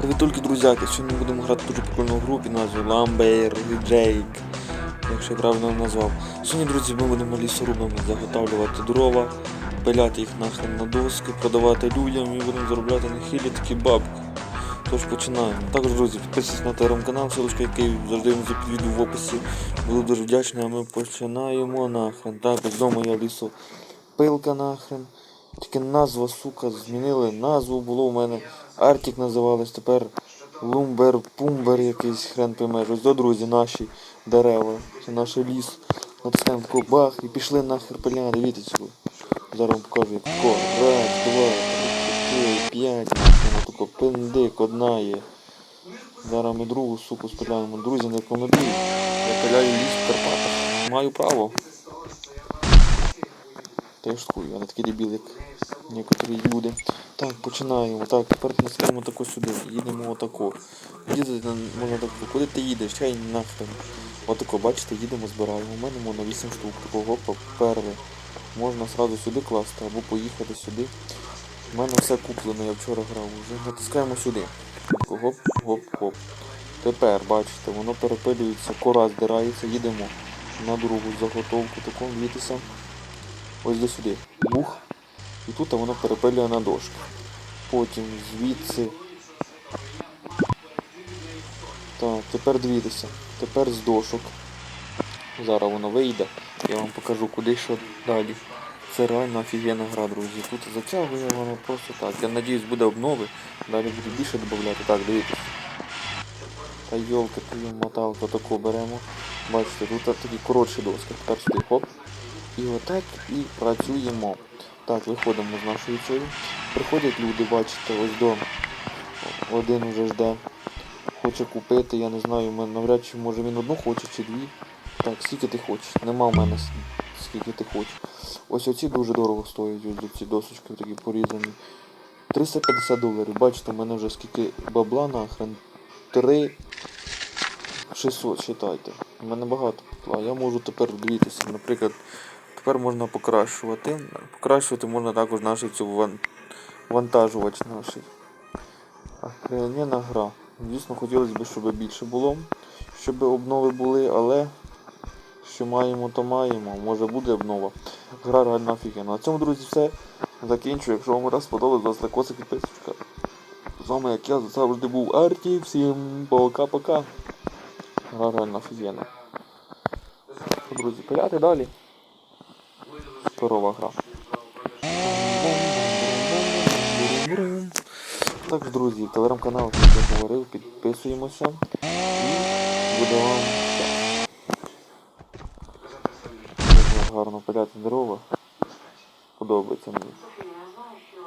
Привіт тільки друзяки. Сьогодні будемо грати дуже прикольну гру під назвою Ламбер Джейк. Якщо я правильно назвав. Сьогодні, друзі, ми будемо лісорубами заготовлювати дрова, пиляти їх нахрен на доски, продавати людям і будемо заробляти на хілі такі бабки. Тож починаємо. Також, друзі, підписуйтесь на телеграм-канал, ссылочка, який завжди внизу під в описі. Буду дуже вдячний, а ми починаємо нахрен. Так, дома я лісопилка нахрен. Тільки назва, сука, змінили. Назву було у мене Артік називалось, тепер Лумбер, Пумбер якийсь хрен поймеш. До друзі, наші дерева. Це наш ліс. Натискаємо тако бах і пішли нахер пиляти. Дивіться сюди. Зараз вам покажу тако. Раз, два, три, чотири, п'ять. Тако пиндик, одна є. Зараз ми другу суку спиляємо. Друзі, не рекомендую. Я пиляю ліс в Карпатах. Маю право. Та я шуткую, я не такий дебіл, як некоторі люди. Так, починаємо. Так, тепер наскаємо тако сюди. Їдемо отако. Їдете можна так. Куди ти їдеш? Чай нахрен. Отако, бачите, їдемо, збираємо. У мене можна 8 штук. Такого опа, перли. Можна сразу сюди класти або поїхати сюди. У мене все куплено, я вчора грав уже. Натискаємо сюди. Гоп, гоп, гоп. Тепер, бачите, воно перепилюється, кора здирається, їдемо на другу заготовку, таку дивіться. Ось до сюди. Бух. І тут воно перепилює на дошки. Потім звідси. Так, тепер дивіться. Тепер з дошок. Зараз воно вийде. Я вам покажу куди що далі. Це реально офігенна гра, друзі. Тут затягує воно просто так. Я надіюсь буде обнови. Далі буду більше додати. Так, дивіться. Та йолки, твою моталку таку беремо. Бачите, тут такі коротші доски. Тепер сюди хоп. І отак і працюємо. Так, виходимо з нашої цієї. Приходять люди, бачите, ось до один уже жде. Хоче купити, я не знаю, мен- навряд чи може він одну хоче чи дві. Так, скільки ти хочеш? Нема в мене скільки ти хочеш. Ось оці дуже дорого стоять, ось ці досочки такі порізані. 350 доларів. Бачите, в мене вже скільки бабла нахрен. 3 600, считайте. У мене багато. Я можу тепер дивитися, наприклад, тепер можна покращувати. Покращувати можна також наш цю вантажувач наш. Охрененна гра. Звісно, хотілося б, щоб більше було, щоб обнови були, але що маємо, то маємо. Може буде обнова. Гра реально офігенна. На цьому, друзі, все. Закінчую. Якщо вам раз сподобалось, будь ласка, підписочка. З вами, як я, завжди був Арті. Всім пока-пока. Гра реально офігенна. Друзі, пиляти далі. Здорова гра. Так, друзі, в телеграм-канал, як я говорив, підписуємося і буде вам. Дуже гарно пиляти дрова. Подобається мені.